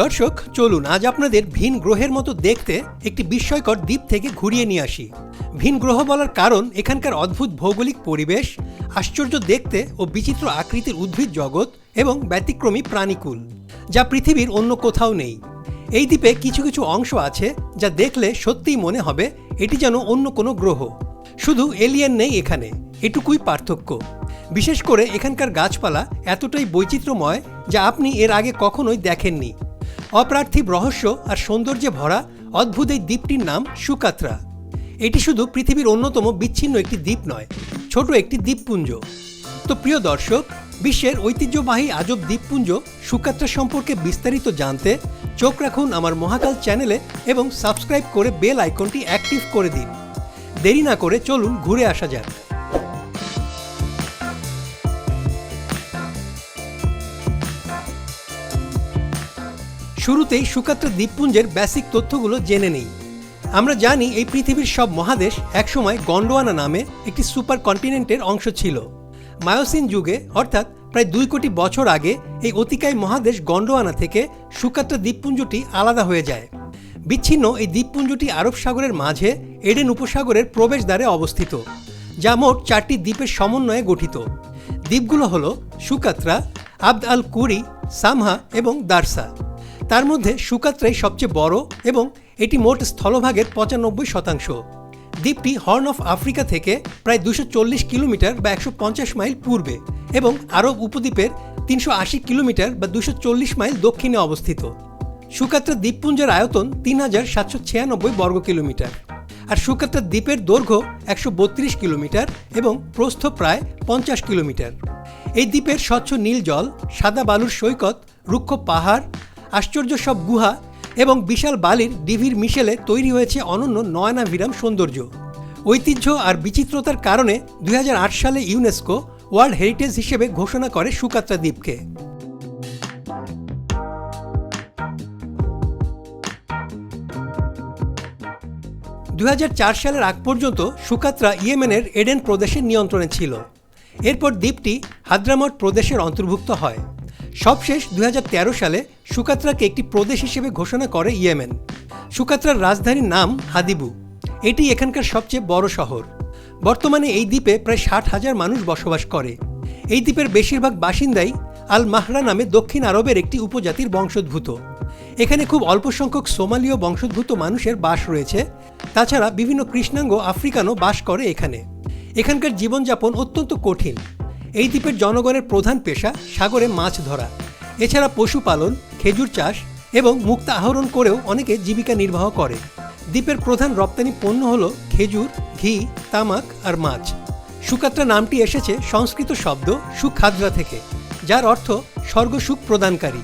দর্শক, চলুন আজ আপনাদের ভিন গ্রহের মতো দেখতে একটি বিস্ময়কর দ্বীপ থেকে ঘুরিয়ে নিয়ে আসি। ভিন গ্রহ বলার কারণ এখানকার অদ্ভুত ভৌগোলিক পরিবেশ, আশ্চর্য দেখতে ও বিচিত্র আকৃতির উদ্ভিদ জগৎ এবং ব্যতিক্রমী প্রাণীকুল, যা পৃথিবীর অন্য কোথাও নেই। এই দ্বীপে কিছু কিছু অংশ আছে যা দেখলে সত্যিই মনে হবে এটি যেন অন্য কোনো গ্রহ। শুধু এলিয়েন নেই এখানে, এটুকুই পার্থক্য। বিশেষ করে এখানকার গাছপালা এতটাই বৈচিত্র্যময় যা আপনি এর আগে কখনোই দেখেননি। অপ্রার্থিব রহস্য আর সৌন্দর্যে ভরা অদ্ভুত এই দ্বীপটির নাম সুকাত্রা। এটি শুধু পৃথিবীর অন্যতম বিচ্ছিন্ন একটি দ্বীপ নয়, ছোট একটি দ্বীপপুঞ্জ। তো প্রিয় দর্শক, বিশ্বের ঐতিহ্যবাহী আজব দ্বীপপুঞ্জ সুকাত্রা সম্পর্কে বিস্তারিত জানতে চোখ রাখুন আমার মহাকাল চ্যানেলে এবং সাবস্ক্রাইব করে বেল আইকনটি অ্যাক্টিভ করে দিন। দেরি না করে চলুন ঘুরে আসা যাক। শুরুতেই সুকাত্রা দ্বীপপুঞ্জের বেসিক তথ্যগুলো জেনে নেই। আমরা জানি এই পৃথিবীর সব মহাদেশ একসময় গন্ডোয়ানা নামে একটি সুপার কন্টিনেন্টের অংশ ছিল। মায়োসিন যুগে, অর্থাৎ প্রায় দুই কোটি বছর আগে, এই অতিকায় মহাদেশ গন্ডোয়ানা থেকে সুকাত্রা দ্বীপপুঞ্জটি আলাদা হয়ে যায়। বিচ্ছিন্ন এই দ্বীপপুঞ্জটি আরব সাগরের মাঝে এডেন উপসাগরের প্রবেশদ্বারে অবস্থিত, যা মোট চারটি দ্বীপের সমন্বয়ে গঠিত। দ্বীপগুলো হল সুকাত্রা, আবদ আল কুরি সামহা এবং দারসা। তার মধ্যে সুকাত্রাই সবচেয়ে বড় এবং এটি মোট স্থলভাগের পঁচানব্বই শতাংশ। দ্বীপটি হর্ন অফ আফ্রিকা থেকে প্রায় দুশো কিলোমিটার বা একশো পঞ্চাশ মাইল পূর্বে এবং আরব উপদ্বীপের তিনশো আশি কিলোমিটার বা দুশো মাইল দক্ষিণে অবস্থিত। সুকাত্রা দ্বীপপুঞ্জের আয়তন তিন হাজার সাতশো ছিয়ানব্বই বর্গ কিলোমিটার আর সুকাত্রা দ্বীপের দৈর্ঘ্য একশো বত্রিশ কিলোমিটার এবং প্রস্থ প্রায় পঞ্চাশ কিলোমিটার। এই দ্বীপের স্বচ্ছ নীল জল, সাদা বালুর সৈকত, রুক্ষ পাহাড় আশ্চর্য সব গুহা এবং বিশাল বালির ডিভির মিশেলে তৈরি হয়েছে অনন্য নয়নাভিরাম সৌন্দর্য। ঐতিহ্য আর বিচিত্রতার কারণে দুই হাজার আট সালে ইউনেস্কো ওয়ার্ল্ড হেরিটেজ হিসেবে ঘোষণা করে সুকাত্রা দ্বীপকে। দুই হাজার চার সালের আগ পর্যন্ত সুকাত্রা ইয়েমেনের এডেন প্রদেশের নিয়ন্ত্রণে ছিল। এরপর দ্বীপটি হাদ্রামট প্রদেশের অন্তর্ভুক্ত হয়। সবশেষ দুই হাজার তেরো সালে সুকাত্রাকে একটি প্রদেশ হিসেবে ঘোষণা করে ইয়েমেন। সুকাত্রার রাজধানীর নাম হাদিবু। এটি এখানকার সবচেয়ে বড় শহর। বর্তমানে এই দ্বীপে প্রায় ষাট হাজার মানুষ বসবাস করে। এই দ্বীপের বেশিরভাগ বাসিন্দাই আল মাহরা নামে দক্ষিণ আরবের একটি উপজাতির বংশোদ্ভূত। এখানে খুব অল্প সংখ্যক সোমালীয় বংশোদ্ভূত মানুষের বাস রয়েছে। তাছাড়া বিভিন্ন কৃষ্ণাঙ্গ আফ্রিকানও বাস করে এখানে। এখানকার জীবনযাপন অত্যন্ত কঠিন। এই দ্বীপের জনগণের প্রধান পেশা সাগরে মাছ ধরা। এছাড়া পশুপালন, খেজুর চাষ এবং মুক্তা আহরণ করেও অনেকে জীবিকা নির্বাহ করে। দ্বীপের প্রধান রপ্তানি পণ্য হল খেজুর, ঘি, তামাক আর মাছ। সুকাত্রা নামটি এসেছে সংস্কৃত শব্দ সুখাদ্রা থেকে, যার অর্থ স্বর্গ সুখ প্রদানকারী।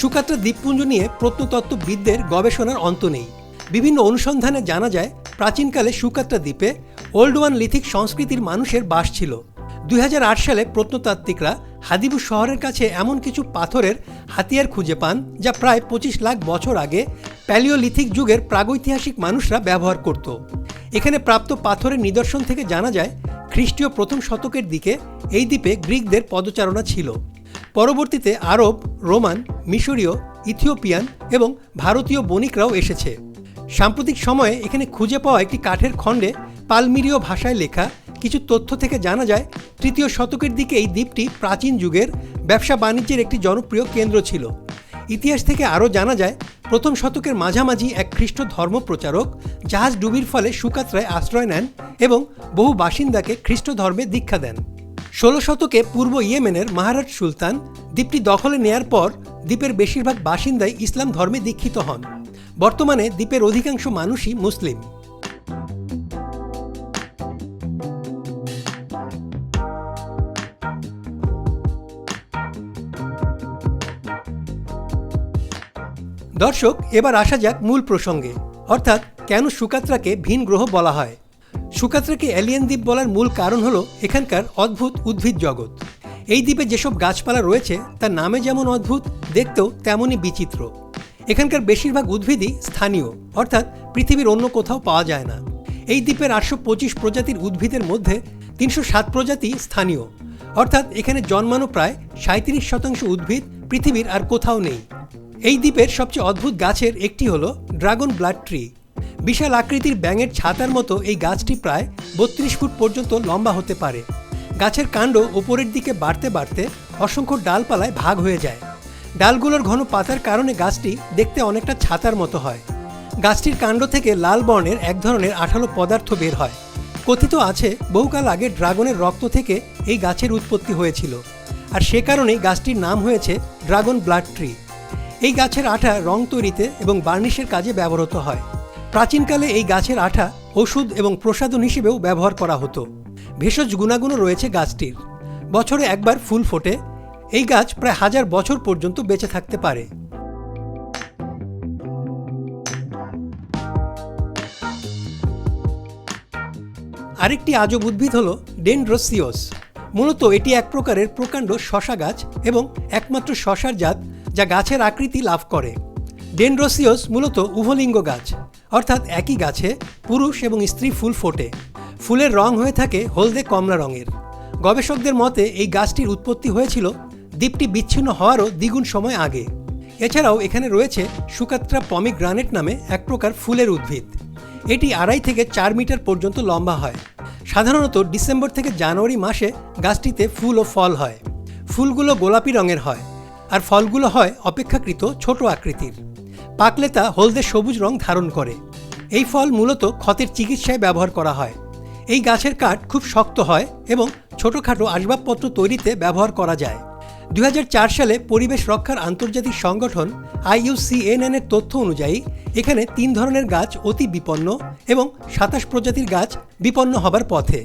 সুকাত্রা দ্বীপপুঞ্জ নিয়ে প্রত্নতত্ত্ববিদদের গবেষণার অন্ত নেই। বিভিন্ন অনুসন্ধানে জানা যায়, প্রাচীনকালে সুকাত্রা দ্বীপে ওল্ড ওয়ান লিথিক সংস্কৃতির মানুষের বাস ছিল। দুই হাজার আট সালে প্রত্নতাত্ত্বিকরা হাদিবু শহরের কাছে এমন কিছু পাথরের হাতিয়ার খুঁজে পান, যা প্রায় পঁচিশ লাখ বছর আগে প্যালিওলিথিক যুগের প্রাগৈতিহাসিক মানুষরা ব্যবহার করত। এখানে প্রাপ্ত পাথরের নিদর্শন থেকে জানা যায়, খ্রিস্টীয় প্রথম শতকের দিকে এই দ্বীপে গ্রিকদের পদচারণা ছিল। পরবর্তীতে আরব, রোমান, মিশরীয়, ইথিওপিয়ান এবং ভারতীয় বণিকরাও এসেছে। সাম্প্রতিক সময়ে এখানে খুঁজে পাওয়া একটি কাঠের খণ্ডে পালমিরীয় ভাষায় লেখা কিছু তথ্য থেকে জানা যায়, তৃতীয় শতকের দিকে এই দ্বীপটি প্রাচীন যুগের ব্যবসা বাণিজ্যের একটি জনপ্রিয় কেন্দ্র ছিল। ইতিহাস থেকে আরও জানা যায়, প্রথম শতকের মাঝামাঝি এক খ্রিস্ট ধর্মপ্রচারক জাহাজ ডুবির ফলে সুকাত্রায় আশ্রয় নেন এবং বহু বাসিন্দাকে খ্রিস্ট ধর্মে দীক্ষা দেন। ষোলো শতকে পূর্ব ইয়েমেনের মাহারাজ সুলতান দ্বীপটি দখলে নেয়ার পর দ্বীপের বেশিরভাগ বাসিন্দাই ইসলাম ধর্মে দীক্ষিত হন। বর্তমানে দ্বীপের অধিকাংশ মানুষই মুসলিম। দর্শক, এবার আসা যাক মূল প্রসঙ্গে। অর্থাৎ, কেন সুকাত্রাকে ভিন গ্রহ বলা হয়? সুকাত্রাকে এলিয়েন দ্বীপ বলার মূল কারণ হলো এখানকার অদ্ভুত উদ্ভিদ জগৎ। এই দ্বীপে যেসব গাছপালা রয়েছে, তার নামে যেমন অদ্ভুত, দেখতেও তেমনই বিচিত্র। এখানকার বেশিরভাগ উদ্ভিদই স্থানীয়, অর্থাৎ পৃথিবীর অন্য কোথাও পাওয়া যায় না। এই দ্বীপের আটশো পঁচিশ প্রজাতির উদ্ভিদের মধ্যে তিনশো সাত প্রজাতি স্থানীয়, অর্থাৎ এখানে জন্মানো প্রায় সাঁত্রিশ শতাংশ উদ্ভিদ পৃথিবীর আর কোথাও নেই। এই দ্বীপের সবচেয়ে অদ্ভুত গাছের একটি হলো ড্রাগন ব্লাড ট্রি। বিশাল আকৃতির ব্যাঙের ছাতার মতো এই গাছটি প্রায় বত্রিশ ফুট পর্যন্ত লম্বা হতে পারে। গাছের কাণ্ড ওপরের দিকে বাড়তে বাড়তে অসংখ্য ডালপালায় ভাগ হয়ে যায়। ডালগুলোর ঘন পাতার কারণে গাছটি দেখতে অনেকটা ছাতার মতো হয়। গাছটির কাণ্ড থেকে লাল বর্ণের এক ধরনের আঠালো পদার্থ বের হয়। কথিত আছে, বহুকাল আগে ড্রাগনের রক্ত থেকে এই গাছের উৎপত্তি হয়েছিল। আর সে কারণেই গাছটির নাম হয়েছে ড্রাগন ব্লাড ট্রি। এই গাছের আঠা রং তৈরিতে এবং বার্নিশের কাজে ব্যবহৃত হয়। প্রাচীনকালে এই গাছের আঠা ওষুধ এবং প্রসাধন হিসেবেও ব্যবহার করা হতো। ভেষজ গুণাগুণও রয়েছে গাছটির। বছরে একবার ফুল ফোটে। এই গাছ প্রায় হাজার বছর পর্যন্ত বেঁচে থাকতে পারে। আরেকটি আজব উদ্ভিদ হল ডেনড্রোসিওস মূলত এটি এক প্রকারের প্রকাণ্ড শশা গাছ এবং একমাত্র শশার জাত যা গাছের আকৃতি লাভ করে। ডেনড্রোসিওস মূলত উভলিঙ্গ গাছ। অর্থাৎ একই গাছে পুরুষ এবং স্ত্রী ফুল ফোটে। ফুলের রং হয়ে থাকে হলদে কমলা রঙের। গবেষকদের মতে এই গাছটির উৎপত্তি হয়েছিল দ্বীপটি বিচ্ছিন্ন হওয়ারও দ্বিগুণ সময় আগে। এছাড়াও এখানে রয়েছে সুকাত্রা পমিগ্রানেট নামে এক প্রকার ফুলের উদ্ভিদ। এটি আড়াই থেকে চার মিটার পর্যন্ত লম্বা হয়। সাধারণত ডিসেম্বর থেকে জানুয়ারি মাসে গাছটিতে ফুল ও ফল হয়। ফুলগুলো গোলাপি রঙের হয়। আর ফলগুলো হয় অপেক্ষাকৃত ছোট আকৃতির। পাকলে তা হলদে সবুজ রং ধারণ করে। এই ফল মূলত ক্ষতের চিকিৎসায় ব্যবহার করা হয়। এই গাছের কাঠ খুব শক্ত হয় এবং ছোটোখাটো আসবাবপত্র তৈরিতে ব্যবহার করা যায়। দু হাজার চার সালে পরিবেশ রক্ষার আন্তর্জাতিক সংগঠন আইইউসিএনএন এর তথ্য অনুযায়ী, এখানে তিন ধরনের গাছ অতি বিপন্ন এবং সাতাশ প্রজাতির গাছ বিপন্ন হবার পথে।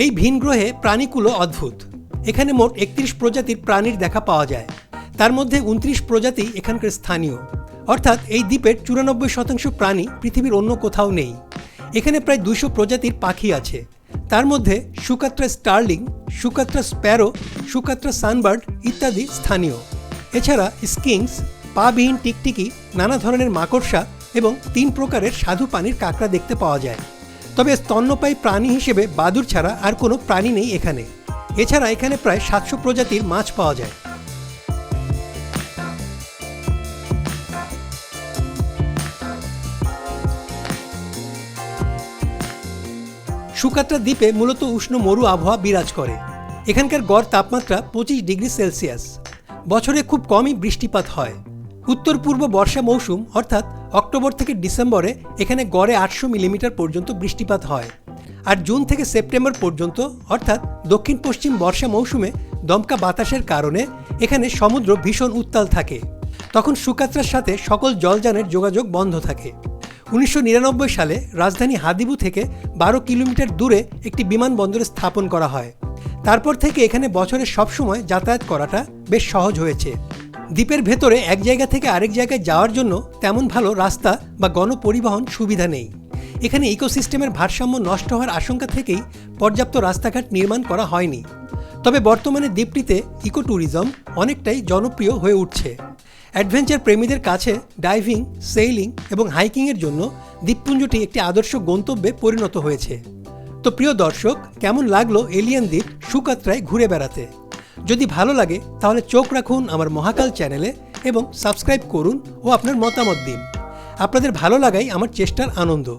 এই ভিন গ্রহে প্রাণীকুলো অদ্ভুত। এখানে মোট একত্রিশ প্রজাতির প্রাণীর দেখা পাওয়া যায়। তার মধ্যে উনত্রিশ প্রজাতি এখানকার স্থানীয়। অর্থাৎ এই দ্বীপের চুরানব্বই শতাংশ প্রাণী পৃথিবীর অন্য কোথাও নেই। এখানে প্রায় দুশো প্রজাতির পাখি আছে। তার মধ্যে Socotra starling, Socotra sparrow, Socotra sunbird ইত্যাদি স্থানীয়। এছাড়া স্কিংস, পাবিহীন টিকটিকি, নানা ধরনের মাকড়সা এবং তিন প্রকারের সাধু পানির কাঁকড়া দেখতে পাওয়া যায়। তবে স্তন্যপায়ী প্রাণী হিসেবে বাদুর ছাড়া আর কোনো প্রাণী নেই এখানে। এছাড়া এখানে প্রায় সাতশো প্রজাতির মাছ পাওয়া যায়। সুকাত্রা দ্বীপে মূলত উষ্ণ মরু আবহাওয়া বিরাজ করে। এখানকার গড় তাপমাত্রা পঁচিশ ডিগ্রি সেলসিয়াস। বছরে খুব কমই বৃষ্টিপাত হয়। উত্তর পূর্ব বর্ষা মৌসুম, অর্থাৎ অক্টোবর থেকে ডিসেম্বরে এখানে গড়ে আটশো মিলিমিটার পর্যন্ত বৃষ্টিপাত হয়। আর জুন থেকে সেপ্টেম্বর পর্যন্ত, অর্থাৎ দক্ষিণ পশ্চিম বর্ষা মৌসুমে দমকা বাতাসের কারণে এখানে সমুদ্র ভীষণ উত্তাল থাকে। তখন সুকাত্রার সাথে সকল জলযানের যোগাযোগ বন্ধ থাকে। উনিশশো নিরানব্বই সালে রাজধানী হাদিবু থেকে বারো কিলোমিটার দূরে একটি বিমানবন্দরে স্থাপন করা হয়। তারপর থেকে এখানে বছরের সবসময় যাতায়াত করাটা বেশ সহজ হয়েছে। দ্বীপের ভেতরে এক জায়গা থেকে আরেক জায়গায় যাওয়ার জন্য তেমন ভালো রাস্তা বা গণপরিবহন সুবিধা নেই। এখানে ইকোসিস্টেমের ভারসাম্য নষ্ট হওয়ার আশঙ্কা থেকেই পর্যাপ্ত রাস্তাঘাট নির্মাণ করা হয়নি। তবে বর্তমানে দ্বীপটিতে ইকো ট্যুরিজম অনেকটাই জনপ্রিয় হয়ে উঠছে। অ্যাডভেঞ্চার প্রেমীদের কাছে ডাইভিং, সেইলিং এবং হাইকিংয়ের জন্য দ্বীপপুঞ্জটি একটি আদর্শ গন্তব্যে পরিণত হয়েছে। তো প্রিয় দর্শক, কেমন লাগল এলিয়েন দ্বীপ সুকাত্রায় ঘুরে বেড়াতে? যদি ভালো লাগে, তাহলে চোখ রাখুন আমার মহাকাল চ্যানেলে এবং সাবস্ক্রাইব করুন ও আপনার মতামত দিন। আপনাদের ভালো লাগাই আমার চেষ্টার আনন্দ।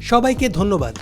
সবাইকে ধন্যবাদ।